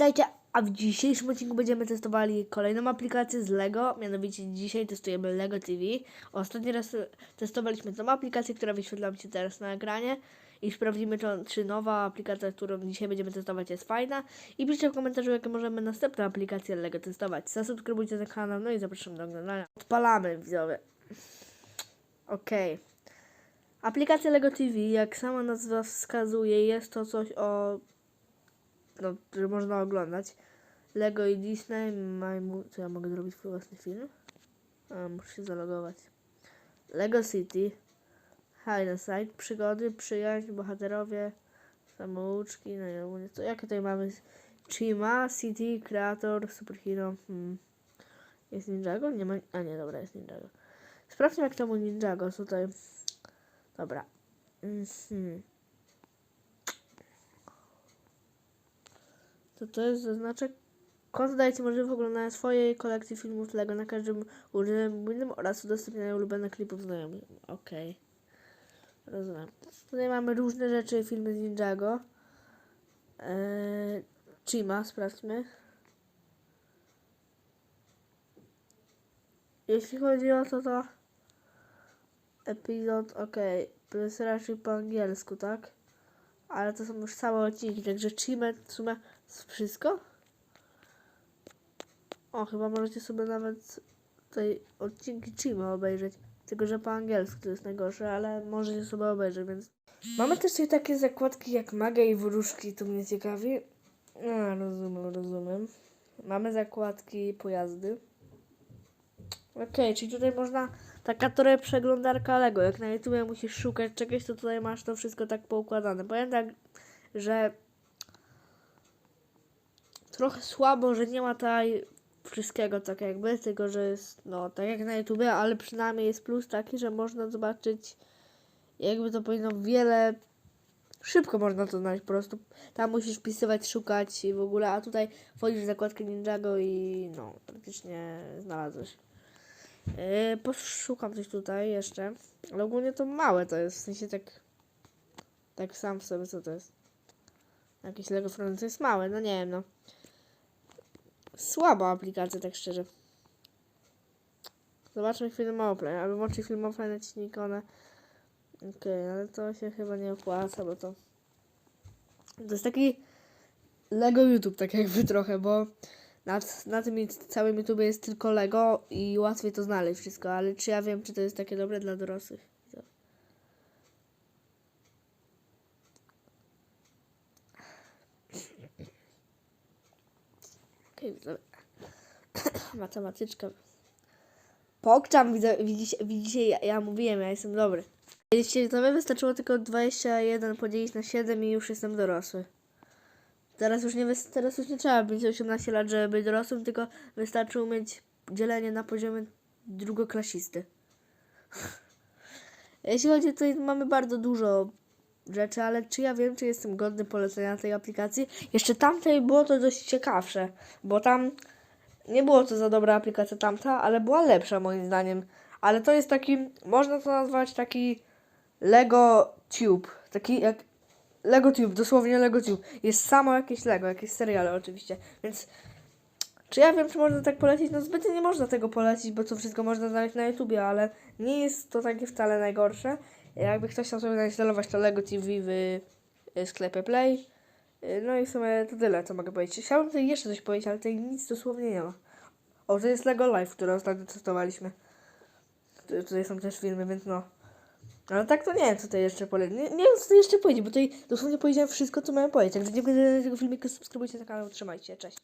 Witajcie, a w dzisiejszym odcinku będziemy testowali kolejną aplikację z LEGO, mianowicie dzisiaj testujemy LEGO TV. Ostatni raz testowaliśmy tą aplikację, która wyświetla się teraz na ekranie i sprawdzimy, czy, czy nowa aplikacja, którą dzisiaj będziemy testować jest fajna i piszcie w komentarzu, jakie możemy następne aplikacje LEGO testować. Zasubskrybujcie ten kanał, no i zapraszam do oglądania. Odpalamy, widzowie. Okej. Aplikacja LEGO TV, jak sama nazwa wskazuje, jest to coś o no, że można oglądać. Lego i Disney, mają, co ja mogę zrobić swój własny film? A, muszę się zalogować. Lego City, Hide przygody, przyjaźń, bohaterowie, samouczki, no i ogólnie co, jakie tutaj mamy? Chima, City, Creator, Superhero, hmm. Jest Ninjago? Nie ma, a nie, dobra, jest Ninjago. Sprawdźmy jak temu Ninjago tutaj. Dobra. Mhm. To to jest zaznaczek. Kod daje Ci możliwość oglądania swojej kolekcji filmów Lego na każdym użytym innym oraz udostępniania ulubionych klipów znajomych. Okej. Rozumiem. Tutaj mamy różne rzeczy, filmy z Ninjago. Eee, Chima, sprawdźmy. Jeśli chodzi o to, to epizod, okej, to jest raczej po angielsku, tak? Ale to są już całe odcinki, także Chimę w sumie wszystko. O, chyba możecie sobie nawet tutaj odcinki Chimy obejrzeć. Tylko, że po angielsku to jest najgorsze, ale możecie sobie obejrzeć, więc... Mamy też tutaj takie zakładki jak magia i wróżki, to mnie ciekawi. A, rozumiem, rozumiem. Mamy zakładki pojazdy. Okej, czyli tutaj można taka trochę przeglądarka Lego. Jak na YouTube musisz szukać czegoś, to tutaj masz to wszystko tak poukładane. Powiem tak, że trochę słabo, że nie ma tutaj wszystkiego tak jakby, tylko że jest no tak jak na YouTube, ale przynajmniej jest plus taki, że można zobaczyć jakby to powinno wiele szybko można to znaleźć po prostu. Tam musisz wpisywać, szukać i w ogóle, a tutaj wchodzisz w zakładkę Ninjago i no praktycznie znalazłeś. Yy, poszukam coś tutaj jeszcze. Ale ogólnie to małe to jest. W sensie tak. Tak sam w sobie co to jest. Jakieś Lego to jest małe, no nie wiem no. Słaba aplikacja, tak szczerze. Zobaczmy film offline. Albo włączyć film offline naciśnij ikonę. Okej, ale to się chyba nie opłaca, bo to. To jest taki Lego YouTube, tak jakby trochę, bo na, na tym całym YouTube jest tylko Lego i łatwiej to znaleźć wszystko, ale czy ja wiem, czy to jest takie dobre dla dorosłych? Okej, Matematyczka. Pokczam, widzicie, widzicie ja, ja mówiłem, ja jestem dobry. Jeśli by wystarczyło tylko 21 podzielić na 7 i już jestem dorosły. Teraz już nie, teraz już nie trzeba mieć 18 lat, żeby być dorosłym, tylko wystarczy umieć dzielenie na poziomie drugoklasisty. Jeśli chodzi, tutaj mamy bardzo dużo rzeczy, ale czy ja wiem, czy jestem godny polecenia tej aplikacji? Jeszcze tamtej było to dość ciekawsze, bo tam nie było to za dobra aplikacja tamta, ale była lepsza moim zdaniem. Ale to jest taki, można to nazwać taki Lego Tube, taki jak Lego Tube, dosłownie Lego Tube. Jest samo jakieś Lego, jakieś seriale oczywiście. Więc czy ja wiem, czy można tak polecić? No zbytnio nie można tego polecić, bo to wszystko można znaleźć na YouTubie, ale nie jest to takie wcale najgorsze. Jakby ktoś chciał sobie zainstalować to Lego TV w y, sklepie Play. Y, No i w sumie to tyle, co mogę powiedzieć. Chciałbym tutaj jeszcze coś powiedzieć, ale tutaj nic dosłownie nie ma. O, to jest Lego Live, które ostatnio testowaliśmy. Tu- Tutaj są też filmy, więc no. Ale tak to nie wiem, co tutaj jeszcze polecić. Nie, nie wiem, co tutaj jeszcze powiedzieć, bo tutaj dosłownie powiedziałem wszystko, co miałem powiedzieć. Także dziękuję za tego filmiku, subskrybujcie na kanał, trzymajcie cześć.